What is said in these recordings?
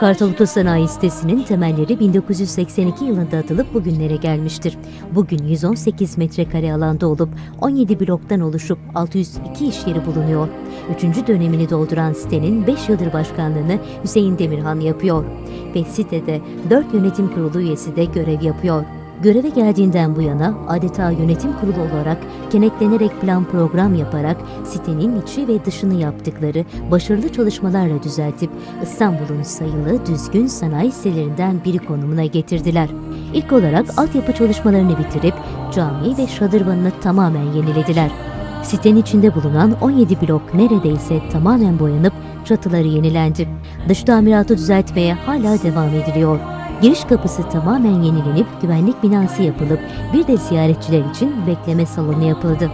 Kartal Otosanayi sitesinin temelleri 1982 yılında atılıp bugünlere gelmiştir. Bugün 118 metrekare alanda olup 17 bloktan oluşup 602 iş yeri bulunuyor. Üçüncü dönemini dolduran sitenin 5 yıldır başkanlığını Hüseyin Demirhan yapıyor. Ve sitede 4 yönetim kurulu üyesi de görev yapıyor. Göreve geldiğinden bu yana adeta yönetim kurulu olarak kenetlenerek plan program yaparak sitenin içi ve dışını yaptıkları başarılı çalışmalarla düzeltip İstanbul'un sayılı düzgün sanayi sitelerinden biri konumuna getirdiler. İlk olarak altyapı çalışmalarını bitirip cami ve şadırvanını tamamen yenilediler. Sitenin içinde bulunan 17 blok neredeyse tamamen boyanıp çatıları yenilendi. Dış tamiratı düzeltmeye hala devam ediliyor. Giriş kapısı tamamen yenilenip güvenlik binası yapılıp bir de ziyaretçiler için bekleme salonu yapıldı.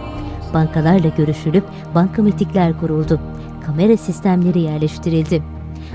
Bankalarla görüşülüp bankamatikler kuruldu. Kamera sistemleri yerleştirildi.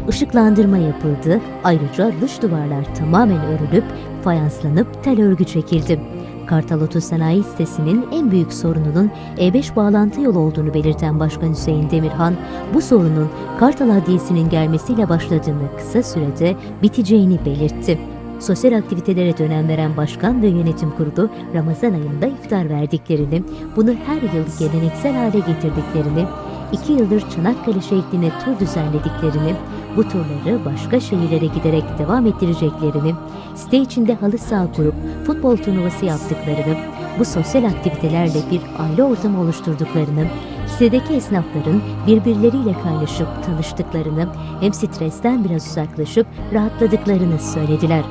Işıklandırma yapıldı. Ayrıca dış duvarlar tamamen örülüp fayanslanıp tel örgü çekildi. Kartal Otosanayi sitesinin en büyük sorununun E5 bağlantı yolu olduğunu belirten Başkan Hüseyin Demirhan, bu sorunun Kartal Adliyesi'nin gelmesiyle başladığını kısa sürede biteceğini belirtti. Sosyal aktivitelere dönem veren başkan ve yönetim kurulu Ramazan ayında iftar verdiklerini, bunu her yıl geleneksel hale getirdiklerini, iki yıldır Çanakkale şeklinde tur düzenlediklerini, bu turları başka şehirlere giderek devam ettireceklerini, site içinde halı saha kurup futbol turnuvası yaptıklarını, bu sosyal aktivitelerle bir aile ortamı oluşturduklarını, sitedeki esnafların birbirleriyle kaynaşıp tanıştıklarını, hem stresten biraz uzaklaşıp rahatladıklarını söylediler.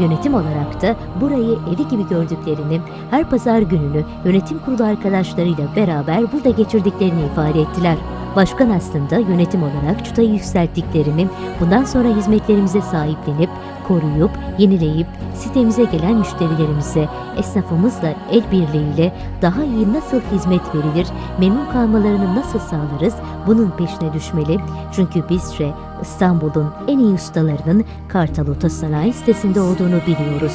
Yönetim olarak da burayı evi gibi gördüklerini, her pazar gününü yönetim kurulu arkadaşlarıyla beraber burada geçirdiklerini ifade ettiler. Başkan aslında yönetim olarak çıtayı yükselttiklerini, bundan sonra hizmetlerimize sahiplenip, koruyup, yenileyip, sitemize gelen müşterilerimize, esnafımızla el birliğiyle daha iyi nasıl hizmet verilir, memnun kalmalarını nasıl sağlarız bunun peşine düşmeli. Çünkü bizce İstanbul'un en iyi ustalarının Kartal Otosanayi sitesinde olduğunu biliyoruz.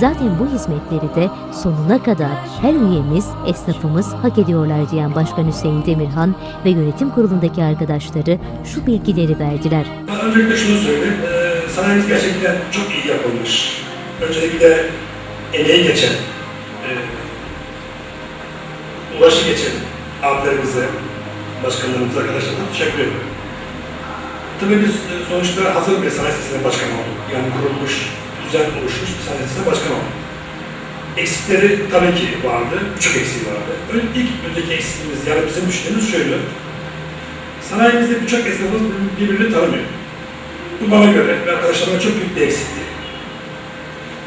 Zaten bu hizmetleri de sonuna kadar her üyemiz, esnafımız hak ediyorlar diyen Başkan Hüseyin Demirhan ve yönetim kurulundaki arkadaşları şu bilgileri verdiler. Öncelikle şunu söyleyeyim. Sanayimiz gerçekten çok iyi yapılmış. Öncelikle emeği geçen, e, ulaşı geçen abilerimize, başkanlarımıza, arkadaşlarımıza teşekkür ediyorum. Tabii biz e, sonuçta hazır bir sanayi sitesine başkan olduk. Yani kurulmuş, düzen oluşmuş bir sanayi sitesine başkan olduk. Eksikleri tabii ki vardı, birçok eksiği vardı. Ön, ilk önceki eksiğimiz, yani bizim düşündüğümüz şöyle, sanayimizde birçok esnafımız birbirini tanımıyor. Bu bana göre ve arkadaşlarıma çok büyük bir eksikti.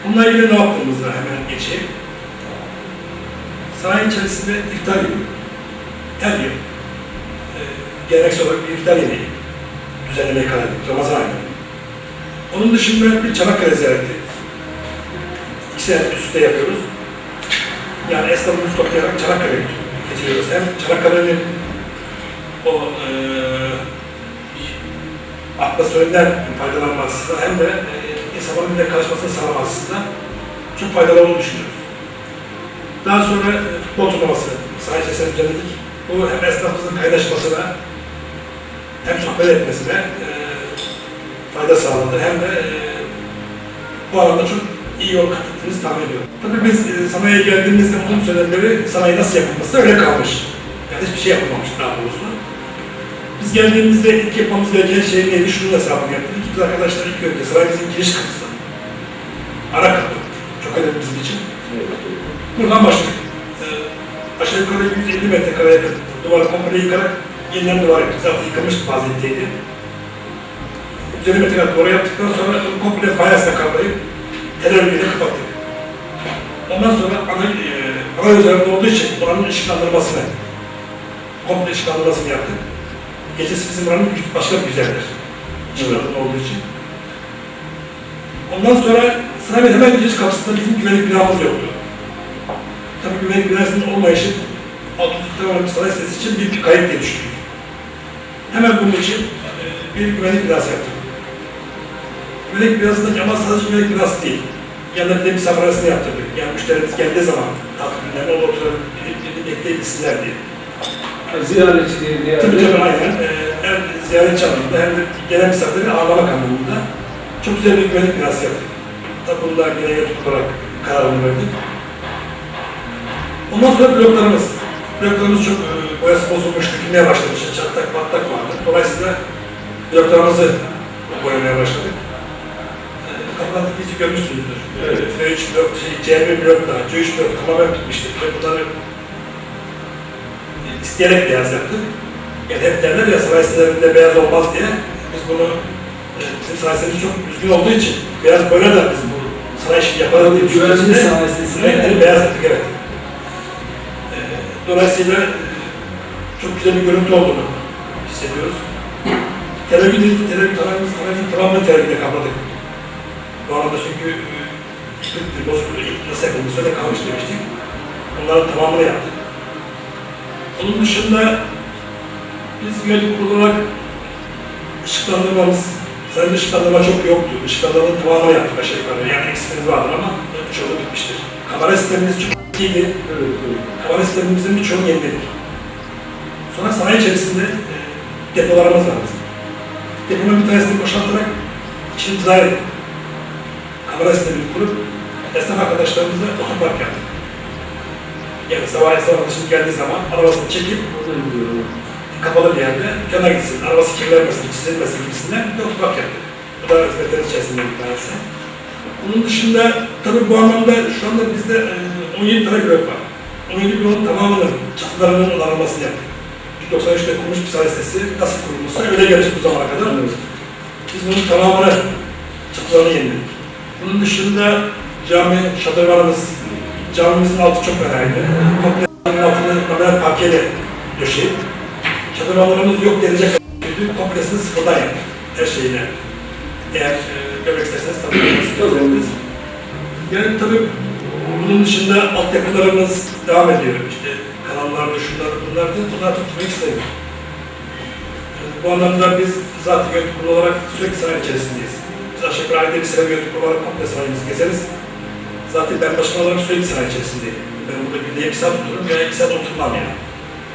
Bununla ilgili ne yaptığımızda hemen geçeyim. Sanayi içerisinde iftar yemeği. Her yıl e, olarak bir iftar yemeği düzenlemeye karar verdik Ramazan ayında. Onun dışında bir Çanakkale ziyareti. İki sene üst üste yapıyoruz. Yani esnafımızı toplayarak Çanakkale'ye getiriyoruz. Hem Çanakkale'nin o e, atmosferinden faydalanma açısından hem de e, insanların birbirine karışmasını sağlama çok faydalı olduğunu düşünüyoruz. Daha sonra e, futbol turnuvası sahil sesini düzenledik. Bu hem esnafımızın kaynaşmasına hem sohbet etmesine e, fayda sağladı hem de e, bu alanda çok iyi yol kat ettiğimizi tahmin ediyorum. Tabii biz e, sanayiye geldiğimizde uzun süredir beri sanayi nasıl yapılması öyle kalmış. Yani hiçbir şey yapılmamış daha doğrusu. Biz geldiğimizde ilk yapmamız gereken şey neydi? Şunun hesabını yaptık. Biz arkadaşlar ilk önce sarayımızın giriş kapısı. Ara kapı. Çok önemli bizim için. Buradan başladık. Ee, aşağı yukarı 150 metrekare yakın. Duvarı komple yıkarak yeniden duvar yaptık. Zaten yıkamış vaziyetteydi. 150 metrekare duvar yaptıktan sonra komple fayansla kaplayıp tel örgüyle kapattık. Ondan sonra ana, e, ana üzerinde olduğu için buranın ışıklandırmasını, komple ışıklandırmasını yaptık. Gecesi bizim buranın başka bir güzeldir. Işıklandırma olduğu için. Ondan sonra sınavın hemen giriş kapısında bizim güvenlik binamız yoktu. Tabii güvenlik binasının olmayışı Altınlık'ta olan sanayi sitesi için büyük bir kayıp diye düşündük. Hemen bunun için e, bir güvenlik binası yaptık. Güvenlik binası da ama sadece güvenlik binası değil. Yanında bir de misafir arasını yaptırdık. Yani müşterimiz geldiği zaman günlerinde orada oturup bekleyebilsinler diye. Ziyaretçilerin Tabii yani. tabii aynen. Ee, hem ziyaretçi anlamında hem de gelen misafirleri ağırlamak anlamında Çok güzel bir güvenlik binası yaptık. Tabi bunda yine yönetim olarak kararını verdik. Ondan sonra bloklarımız. Bloklarımız çok e, boyası bozulmuş, dökülmeye başladı. İşte çatlak patlak vardı. Dolayısıyla bloklarımızı boyamaya başladık. E, Kapılardaki iyice görmüşsünüzdür. Evet. F3 blok, şey, C1 blok da, C3 blok tamamen bitmiştir. Ve bunları isteyerek beyaz yaptık. Yani hep derler ya saray sitelerinde beyaz olmaz diye. Biz bunu, e, bizim saray sitemiz çok düzgün olduğu için beyaz boyarlar biz bu saray işi yaparız diye düşündüğümüzde renkleri beyaz yaptık evet. E, Dolayısıyla e, çok güzel bir görüntü olduğunu hissediyoruz. Televizyon, televizyon, televizyon, televizyon tamamını televizyonda kapladık. Bu arada çünkü e, Türk Bozkır'da ilk nasıl yapılmış öyle kalmış demiştik. Onların tamamını yaptık. Onun dışında biz yönelik kurulu olarak ışıklandırmamız, sadece ışıklandırma çok yoktu. Işıklandırmanın tamamını yaptık aşağı yukarı. Yani eksiğimiz vardır ama çoğu bitmiştir. Kamera sistemimiz çok iyiydi. Evet, evet. Kamera sistemimizin birçoğunu yeniledik. Sonra sanayi içerisinde e, depolarımız var bizim. Deponun bir tanesini boşaltarak dizayn ettik. Kamera sistemini kurup esnaf arkadaşlarımızla otopark yaptık. Yani sabah esnaf arkadaşımız geldiği zaman arabasını çekip kapalı bir yerde dükkana gitsin, arabası kirlenmesin, çizilmesin gibisinden bir otopark yaptık. Bu da hizmetlerin içerisinde bir tanesi. Bunun dışında tabii bu anlamda şu anda bizde e, 17 tane blok var. 17 bloğun tamamının çatılarının onarılmasını yaptık. 93'te kurmuş bir sahne sitesi nasıl kurulmuşsa öyle gelmiş bu zamana kadar. Biz bunun tamamını çatılarını yeniledik. Bunun dışında cami, şadırvanımız, camimizin altı çok fenaydı. Komple caminin altını kamera parkeyle döşeyip Çadırlarımız yok denecek kadar komplesini sıfırdan yaptık. Her şeyine. Eğer e, görmek isterseniz tabii Yani tabii bunun dışında altyapılarımız devam ediyor. İşte kanallar, şunlar, bunlar da bunlar tutmayı istemiyor. E, Bu anlamda biz zaten yönetim olarak sürekli saray içerisindeyiz. Biz aşağı yukarı ayda bir sene yönetim olarak komple sarayımızı gezeriz. Zaten ben başkan olarak sürekli saray içerisindeyim. Ben burada günde bir saat otururum veya iki saat oturmam yani.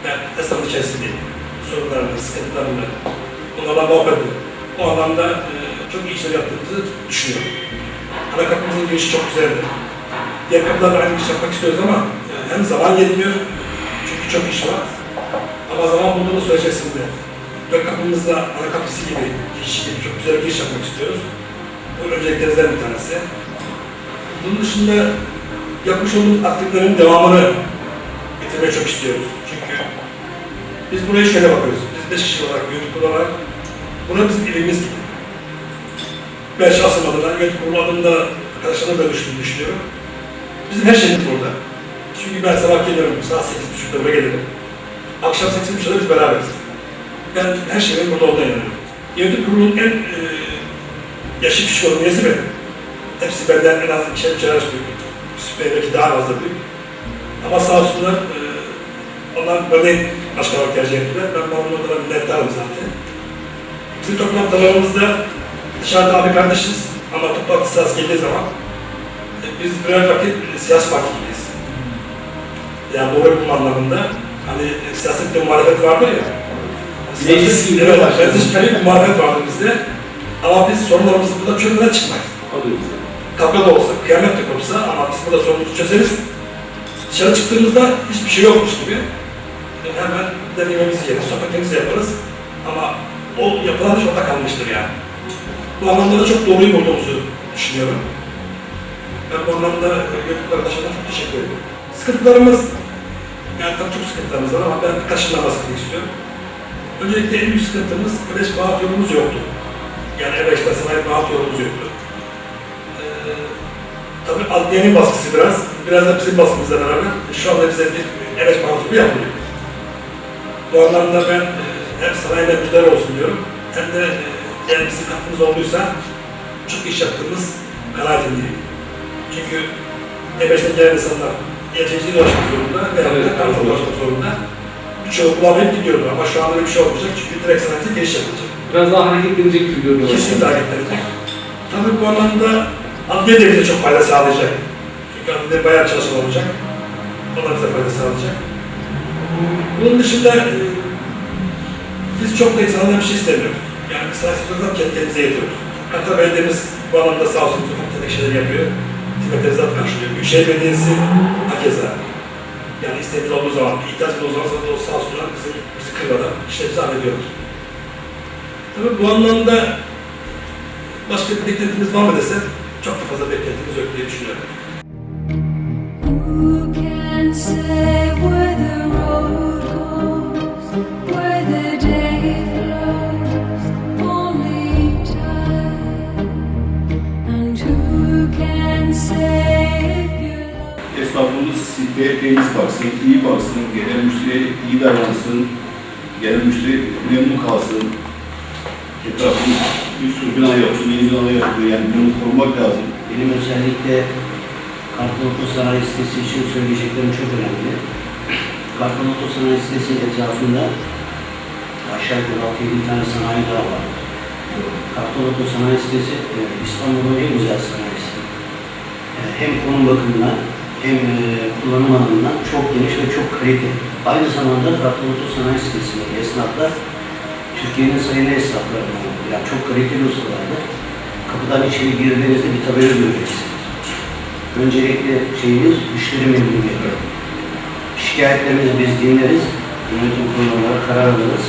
Ben esnafın içerisindeyim. Sorunlarını, sıkıntılarını, onlarla muhabbet ediyorum. Bu anlamda e, çok iyi işler yaptığımızı düşünüyorum. Ana kapımızın girişi çok güzeldi. Diğer kapılarla aynı iş yapmak istiyoruz ama e, hem zaman yetmiyor, çünkü çok iş var. Ama zaman bulduğumuz süre içerisinde dört kapımızda ana kapısı gibi, girişi gibi çok güzel bir giriş yapmak istiyoruz. Bu önceliklerimizden bir tanesi. Bunun dışında yapmış olduğumuz aktivitelerin devamını getirmeyi çok istiyoruz. Çünkü biz buraya şöyle bakıyoruz. Biz beş kişi olarak, yönetim olarak, buna bizim evimiz gibi. Ben şahsım adına, yönetim kurulu adında arkadaşlarımla görüştüğümü düşünüyorum. Bizim her şeyimiz burada. Çünkü ben sabah geliyorum, saat sekiz buçukta buraya gelirim. Akşam sekiz buçukta biz beraberiz. Ben her şeyin burada olduğuna inanıyorum. Yönetim kurulunun en e, yaşı küçük olan üyesi benim. Hepsi benden en az ikişer üçer yaş büyük. Yusuf belki daha fazla büyük. Ama sağ olsunlar, e, onlar beni başka olarak tercih ettiler. Ben anlamda minnettarım zaten. Bizim toplantılarımızda dışarıda abi kardeşiz ama toplantı sırası geldiği zaman e, biz birer vakit siyasi parti gibiyiz. Yani bu bölüm anlamında hani e, siyasette muhalefet vardır ya. Meclis gibi Evet, meclis gibi bir muhalefet vardır bizde. Ama biz sorunlarımızı burada çözmeden çıkmayız. Alıyoruz. Kavga da olsa, kıyamet de kopsa ama biz burada sorunumuzu çözeriz. Dışarı çıktığımızda hiçbir şey yokmuş gibi e, hemen deneyimimizi yeriz, sohbetimizi yaparız. Ama o yapılan iş orada kalmıştır yani. Bu anlamda da çok doğruyu bulduğumuzu düşünüyorum. Ben bu anlamda e, yönetim arkadaşlarına çok teşekkür ediyorum. Sıkıntılarımız, yani tabii çok sıkıntılarımız var ama ben birkaçından bahsetmek istiyorum. Öncelikle en büyük sıkıntımız Ödeş Bağat yolumuz yoktu. Yani Ebeş'te sanayi Bağat yolumuz yoktu. Tabii adliyenin baskısı biraz, biraz da bizim baskımızla beraber şu anda bize bir Ebeş Bağat yolu yapılıyor. Bu anlamda ben e, hem sanayide müdahale olsun diyorum, hem de e, eğer bizim katkımız olduysa çok iş yaptığımız kanaatindeyim. Çünkü E5'ten gelen insanlar YCC'yle ulaşmak zorunda veya Evet, da kartla evet. ulaşmak zorunda. Birçoğu bulamayıp gidiyordu ama şu anda bir şey olmayacak çünkü direkt sanayide giriş yapılacak. Biraz daha hareketlenecek gibi görünüyor. Kesinlikle hareketlenecek. Tabii bu anlamda adliye de bize çok fayda sağlayacak. Çünkü adliye bayağı çalışan olacak. O da bize fayda sağlayacak. Bunun dışında e, biz çok da insanlardan bir şey istemiyoruz. Yani biz kendi kendimize yetiyoruz. Hatta belediyemiz bu alanda sağ olsun ufak tefek şeyler yapıyor. Hizmet tezat karşılıyor. Büyükşehir Belediyesi hakeza. Yani istediğiniz olduğu zaman, ihtiyaç olduğu zaman zaten o sağ olsunlar bizi, bizi kırmadan işlerimizi hallediyorlar. Tabii bu anlamda başka bir beklentimiz var mı desek, çok da fazla beklentimiz yok diye düşünüyorum. Who can say where the road goes, where the day flows? Only time. And who can say if you love? Esnafımız siteye temiz baksın, iyi baksın, gelen müşteriye iyi davransın, gelen müşteri memnun kalsın. Etrafımız bir sürü bina yapsın, yeni bina yapılıyor. Yani bunu korumak lazım. Benim özellikle Kartal Sanayi sitesi için söyleyeceklerim çok önemli. Kartal Sanayi sitesinin etrafında aşağı yukarı 6-7 tane sanayi daha var. Kartal Sanayi sitesi e, İstanbul'un en güzel sanayisi. E, Hem konum bakımından hem e, kullanım alanından çok geniş ve çok kaliteli. Aynı zamanda Kartal Sanayi sitesindeki esnaflar Türkiye'nin sayılı esnaflarından yani çok kaliteli ustalardır. Kapıdan içeri girdiğinizde bir tabela göreceksiniz. Öncelikle şeyimiz müşteri memnuniyeti. Şikayetlerimizi biz dinleriz, yönetim kuruluna karar alırız.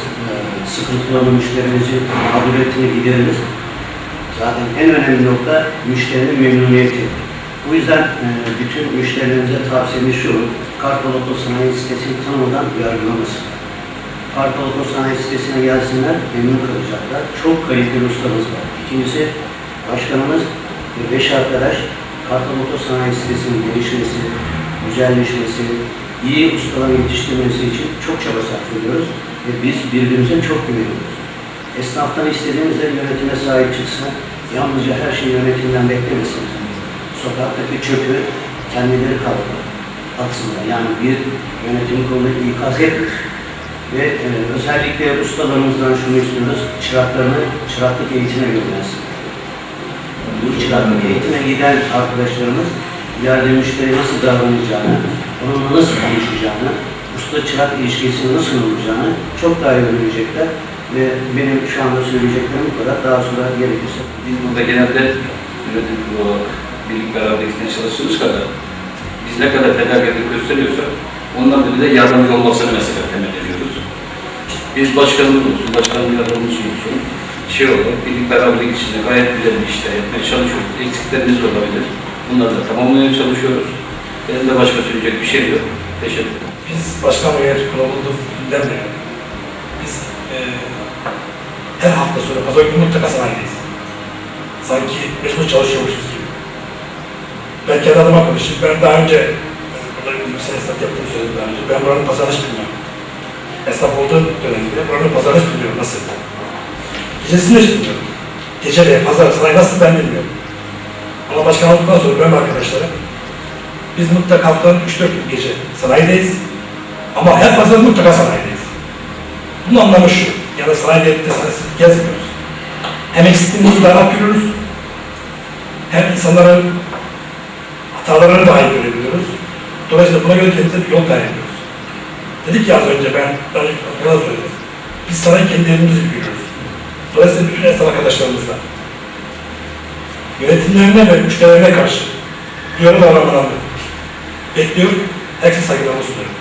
Sıkıntılı olan müşterimizi mağduriyetini gideririz. Zaten en önemli nokta müşterinin memnuniyeti. Bu yüzden e, bütün müşterilerimize tavsiyemiz şu, Kartal Oto Sanayi sitesini tanımadan yargılamasın. Kartal Oto Sanayi sitesine gelsinler, memnun kalacaklar. Çok kaliteli ustamız var. İkincisi, başkanımız ve beş arkadaş Kartal Oto Sanayi sitesinin gelişmesi, güzelleşmesi, iyi ustaların yetiştirmesi için çok çaba sarf ediyoruz ve biz birbirimize çok güveniyoruz. Esnaftan istediğimizde yönetime sahip çıksın, yalnızca her şeyi yönetimden beklemesin. Sokaktaki çöpü kendileri kaldırır, atsınlar. Yani bir yönetim kurulu ikaz etmiş. Ve e, özellikle ustalarımızdan şunu istiyoruz, çıraklarını çıraklık eğitime göndersin. Bu çıraklık eğitime giden arkadaşlarımız ileride müşteriye nasıl davranacağını, onunla nasıl konuşacağını, usta-çırak ilişkisinin nasıl olacağını çok daha iyi öğrenecekler. Ve benim şu anda söyleyeceklerim bu kadar. Daha sonra gerekirse Biz burada genelde kurulu olarak birlik beraber gitmeye çalıştığımız kadar biz ne kadar fedakarlık gösteriyorsak ondan da bir de yardımcı olmasını mesela temel ediyoruz. Biz başkanımız olsun, başkanın yardımcısı olsun, şey olarak birlik beraberlik içinde gayet güzel bir işler yapmaya çalışıyoruz. Eksiklerimiz olabilir. Bunları da tamamlamaya çalışıyoruz. Benim de başka söyleyecek bir şey yok. Teşekkür ederim. Biz başkan yönetim kurulu olduğu günden beri biz e, her hafta sonu pazar günü mutlaka sanayideyiz. Sanki mecbur çalışıyormuşuz gibi. Ben kendi adıma konuşayım. Ben daha önce e, burada bir sene esnaf yaptığımı söyledim daha önce. Ben buranın hiç bilmiyorum. Esnaf olduğu dönemde buranın pazarını bilmiyorum nasıl. Gecesini de bilmiyorum. Gece ve pazar sanayi nasıl ben bilmiyorum. Ama başkan olduktan sonra ben ve arkadaşlarım biz mutlaka haftanın 3-4 gün gece sanayideyiz. Ama her pazar mutlaka sanayideyiz. Bunun anlamı şu, yani sanayide de gezmiyoruz. Hem eksikliğimizi daha görüyoruz, hem insanların hatalarını daha iyi görebiliyoruz. Dolayısıyla buna göre kendimize bir yol tayin. Dedik ya az önce ben, arkadaşlar söyledim. Biz sanayı kendi evimizde görüyoruz. Dolayısıyla bütün esnaf arkadaşlarımızla yönetimlerine ve müşterilerine karşı duyarlı davranmalarını bekliyorum. Herkese saygılarımı sunuyorum.